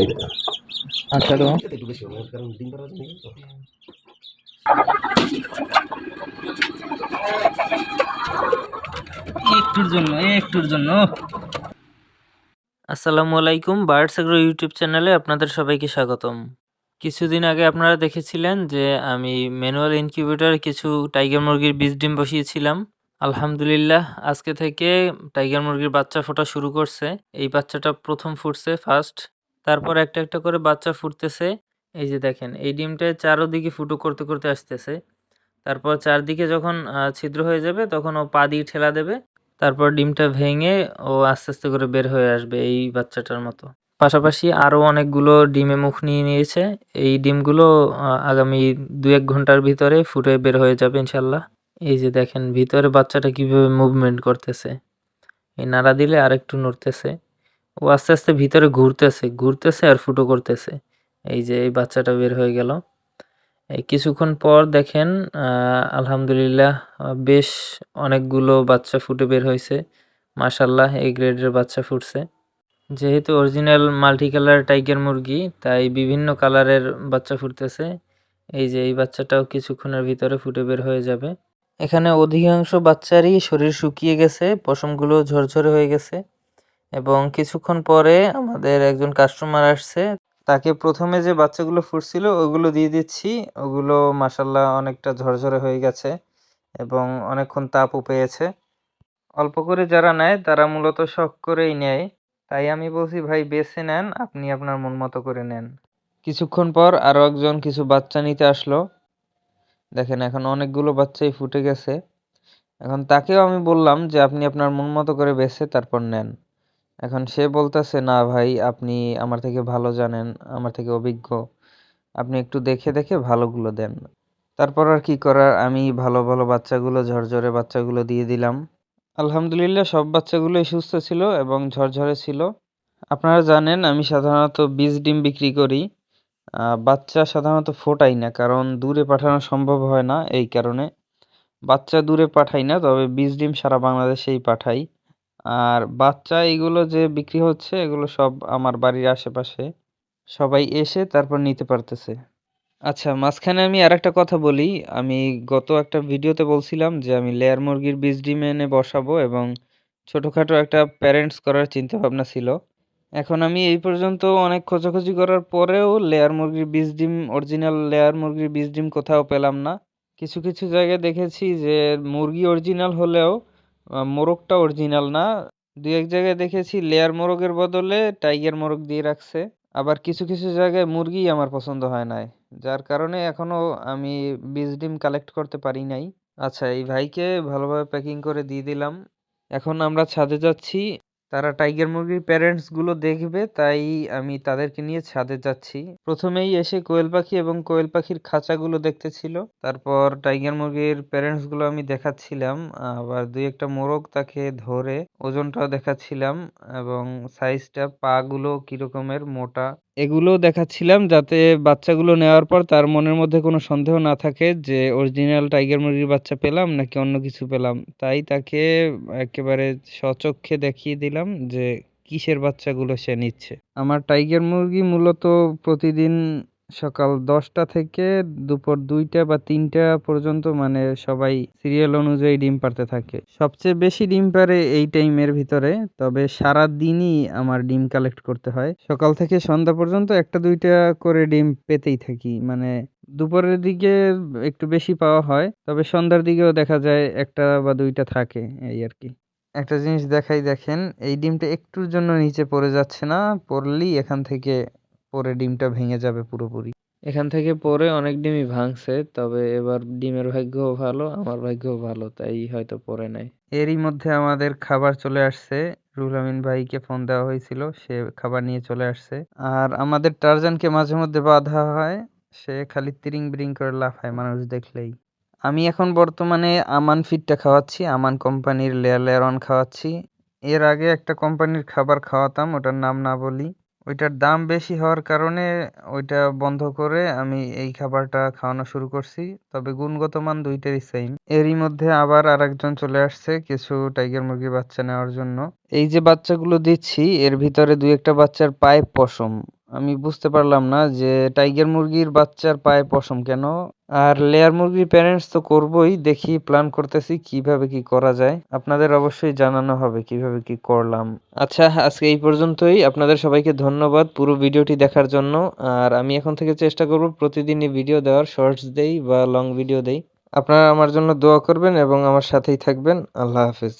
নিতে আচ্ছা তো একটু বেশি হবে কারণ ডিম পাড়া জন্য তো। একটুর জন্য একটুর জন্য। আসসালামু আলাইকুম বার্ডস এগ্রো ইউটিউব চ্যানেলে আপনাদের সবাইকে স্বাগতম। কিছুদিন আগে আপনারা দেখেছিলেন যে আমি ম্যানুয়াল ইনকিউবেটার কিছু টাইগার মুরগির বীজ ডিম বসিয়েছিলাম। আলহামদুলিল্লাহ আজকে থেকে টাইগার মুরগির বাচ্চা ফোটা শুরু করছে। এই বাচ্চাটা প্রথম ফুটছে ফার্স্ট। তারপর একটা একটা করে বাচ্চা ফুটতেছে। এই যে দেখেন, এই ডিমটা চারোদিকে ফুটো করতে করতে আসতেছে। তারপর চারদিকে যখন ছিদ্র হয়ে যাবে, তখন ও পা দিয়ে ঠেলা দেবে। তারপর ডিমটা ভেঙে ও আস্তে আস্তে করে বের হয়ে আসবে এই বাচ্চাটার মতো। পাশাপাশি আরও অনেকগুলো ডিমে মুখ নিয়ে নিয়েছে। এই ডিমগুলো আগামী দু এক ঘণ্টার ভিতরে ফুটে বের হয়ে যাবে ইনশাল্লাহ এই যে দেখেন, ভিতরে বাচ্চাটা কীভাবে মুভমেন্ট করতেছে। এই নাড়া দিলে আরেকটু নড়তেছে। ও আস্তে আস্তে ভিতরে ঘুরতেছে ঘুরতেছে আর ফুটো করতেছে। এই যে এই বাচ্চাটা বের হয়ে গেল। এই কিছুক্ষণ পর দেখেন আলহামদুলিল্লাহ, বেশ অনেকগুলো বাচ্চা ফুটে বের হয়েছে। মাশাল্লাহ এই গ্রেডের বাচ্চা ফুটছে। যেহেতু অরিজিনাল মাল্টি কালার টাইগার মুরগি, তাই বিভিন্ন কালারের বাচ্চা ফুটতেছে। এই যে এই বাচ্চাটাও কিছুক্ষণের ভিতরে ফুটে বের হয়ে যাবে। এখানে অধিকাংশ বাচ্চারই শরীর শুকিয়ে গেছে, পশমগুলো ঝরঝরে হয়ে গেছে। এবং কিছুক্ষণ পরে আমাদের একজন কাস্টমার আসছে। তাকে প্রথমে যে বাচ্চাগুলো ফুটছিল, ওগুলো দিয়ে দিচ্ছি। ওগুলো মাসাল্লাহ অনেকটা ঝরঝরে হয়ে গেছে এবং অনেকক্ষণ তাপও পেয়েছে। অল্প করে যারা নেয়, তারা মূলত শখ করেই নেয়। তাই আমি বলছি, ভাই, বেছে নেন, আপনি আপনার মন মতো করে নেন। কিছুক্ষণ পর আরও একজন কিছু বাচ্চা নিতে আসলো। দেখেন, এখন অনেকগুলো বাচ্চাই ফুটে গেছে। এখন তাকেও আমি বললাম যে, আপনি আপনার মন মতো করে বেছে, তারপর নেন। এখন সে বলতেছে, না ভাই, আপনি আমার থেকে ভালো জানেন, আমার থেকে অভিজ্ঞ। আপনি একটু দেখে দেখে ভালোগুলো দেন। তারপর আর কি করার, আমি ভালো ভালো বাচ্চাগুলো, ঝরঝরে বাচ্চাগুলো দিয়ে দিলাম। আলহামদুলিল্লাহ, সব বাচ্চাগুলোই সুস্থ ছিল এবং ঝরঝরে ছিল। আপনারা জানেন, আমি সাধারণত বীজ ডিম বিক্রি করি। বাচ্চা সাধারণত ফোটাই না, কারণ দূরে পাঠানো সম্ভব হয় না এই কারণে। বাচ্চা দূরে পাঠাই না, তবে বীজ ডিম সারা বাংলাদেশেই পাঠাই। আর বাচ্চা এগুলো যে বিক্রি হচ্ছে, এগুলো সব আমার বাড়ির আশেপাশে। সবাই এসে তারপর নিতে পারতেছে। আচ্ছা মাঝখানে আমি আর একটা কথা বলি। আমি গত একটা ভিডিওতে বলছিলাম যে, আমি লেয়ার মুরগির বীজ ডিম এনে বসাবো এবং ছোটোখাটো একটা প্যারেন্টস করার চিন্তা ভাবনা ছিল। এখন আমি এই পর্যন্ত অনেক খোঁজাখুঁজি করার পরেও লেয়ার মুরগির বীজ ডিম অরিজিনাল লেয়ার মুরগির বীজ ডিম কোথাও পেলাম না। কিছু কিছু জায়গায় দেখেছি যে, মুরগি অরিজিনাল হলেও মোরগটা অরিজিনাল না। দু এক জায়গায় দেখেছি লেয়ার মোরগের বদলে টাইগার মোরগ দিয়ে রাখছে। আবার কিছু কিছু জায়গায় মুরগি আমার পছন্দ হয় নাই। যার কারণে এখনও আমি বীজ ডিম কালেক্ট করতে পারি নাই। আচ্ছা এই ভাইকে ভালোভাবে প্যাকিং করে দিয়ে দিলাম। এখন আমরা ছাদে যাচ্ছি। তারা টাইগার মুরগির প্যারেন্টসগুলো দেখবে, তাই আমি তাদেরকে নিয়ে ছাদে যাচ্ছি। প্রথমেই এসে কোয়েল পাখি এবং কোয়েল পাখির খাঁচাগুলো দেখতে ছিল তারপর টাইগার মুরগির প্যারেন্টসগুলো আমি দেখাচ্ছিলাম, আবার দুই একটা মোরগ তাকে ধরে ওজনটাও দেখাচ্ছিলাম, এবং সাইজটা পা গুলো কিরকমের, মোটা। এগুলো দেখাচ্ছিলাম যাতে বাচ্চাগুলো নেওয়ার পর তার মনের মধ্যে কোনো সন্দেহ না থাকে যে অরিজিনাল টাইগার মুরগির বাচ্চা পেলাম নাকি অন্য কিছু পেলাম। তাই তাকে একেবারে সচক্ষে দেখিয়ে দিলাম যে কিসের বাচ্চাগুলো সে নিচ্ছে। আমার টাইগার মুরগি মূলত প্রতিদিন সকাল দশটা থেকে দুপুর দুইটা বা তিনটা পর্যন্ত মানে সবাই সিরিয়াল অনুযায়ী ডিম পাড়তে থাকে। সবচেয়ে বেশি ডিম পারে এই টাইমের ভিতরে, তবে সারা দিনই আমার ডিম কালেক্ট করতে হয়। সকাল থেকে সন্ধ্যা পর্যন্ত একটা দুইটা করে ডিম পেতেই থাকি। মানে দুপুরের দিকে একটু বেশি পাওয়া হয়, তবে সন্ধ্যার দিকেও দেখা যায় একটা বা দুইটা থাকে এই আর কি। একটা জিনিস দেখাই দেখেন, এই ডিমটা একটুর জন্য নিচে পড়ে যাচ্ছে না, পড়লেই এখান থেকে পরে ডিমটা ভেঙে যাবে পুরোপুরি। এখান থেকে পরে অনেক ডিমই ভাঙছে তবে এবার ডিমের ভাগ্যও ভালো আমার ভাগ্যও ভালো তাই হয়তো পরে নাই। এরই মধ্যে আমাদের খাবার চলে আসছে। রুহুল আমিন ভাইকে ফোন দেওয়া হয়েছিল সে খাবার নিয়ে চলে আসছে। আর আমাদের টারজানকে মাঝে মধ্যে বাধা হয় সে খালি তিরিং বিরিং করে লাফায় মানুষ দেখলেই। আমি এখন বর্তমানে আমান ফিডটা খাওয়াচ্ছি আমান কোম্পানির লেয়ার লেয়ার অন খাওয়াচ্ছি। এর আগে একটা কোম্পানির খাবার খাওয়াতাম ওটার নাম না বলি। ওইটার দাম বেশি হওয়ার কারণে ওইটা বন্ধ করে আমি এই খাবারটা খাওয়ানো শুরু করছি। তবে গুণগত মান দুইটারই সেম এরই মধ্যে আবার আরেকজন চলে আসছে কিছু টাইগার মুরগির বাচ্চা নেওয়ার জন্য। এই যে বাচ্চাগুলো দিচ্ছি, এর ভিতরে দুই একটা বাচ্চার পায়ে পশম। আমি বুঝতে পারলাম না যে টাইগার মুরগির বাচ্চার পায়ে পশম কেন? আর লেয়ার মুরগির প্যারেন্টস তো করবই, দেখি প্ল্যান করতেছি কীভাবে কি করা যায়। আপনাদের অবশ্যই জানানো হবে কীভাবে কি করলাম। আচ্ছা আজকে এই পর্যন্তই। আপনাদের সবাইকে ধন্যবাদ পুরো ভিডিওটি দেখার জন্য। আর আমি এখন থেকে চেষ্টা করব প্রতিদিনই ভিডিও দেওয়ার শর্টস দেই বা লং ভিডিও দেই। আপনারা আমার জন্য দোয়া করবেন এবং আমার সাথেই থাকবেন। আল্লাহ হাফেজ।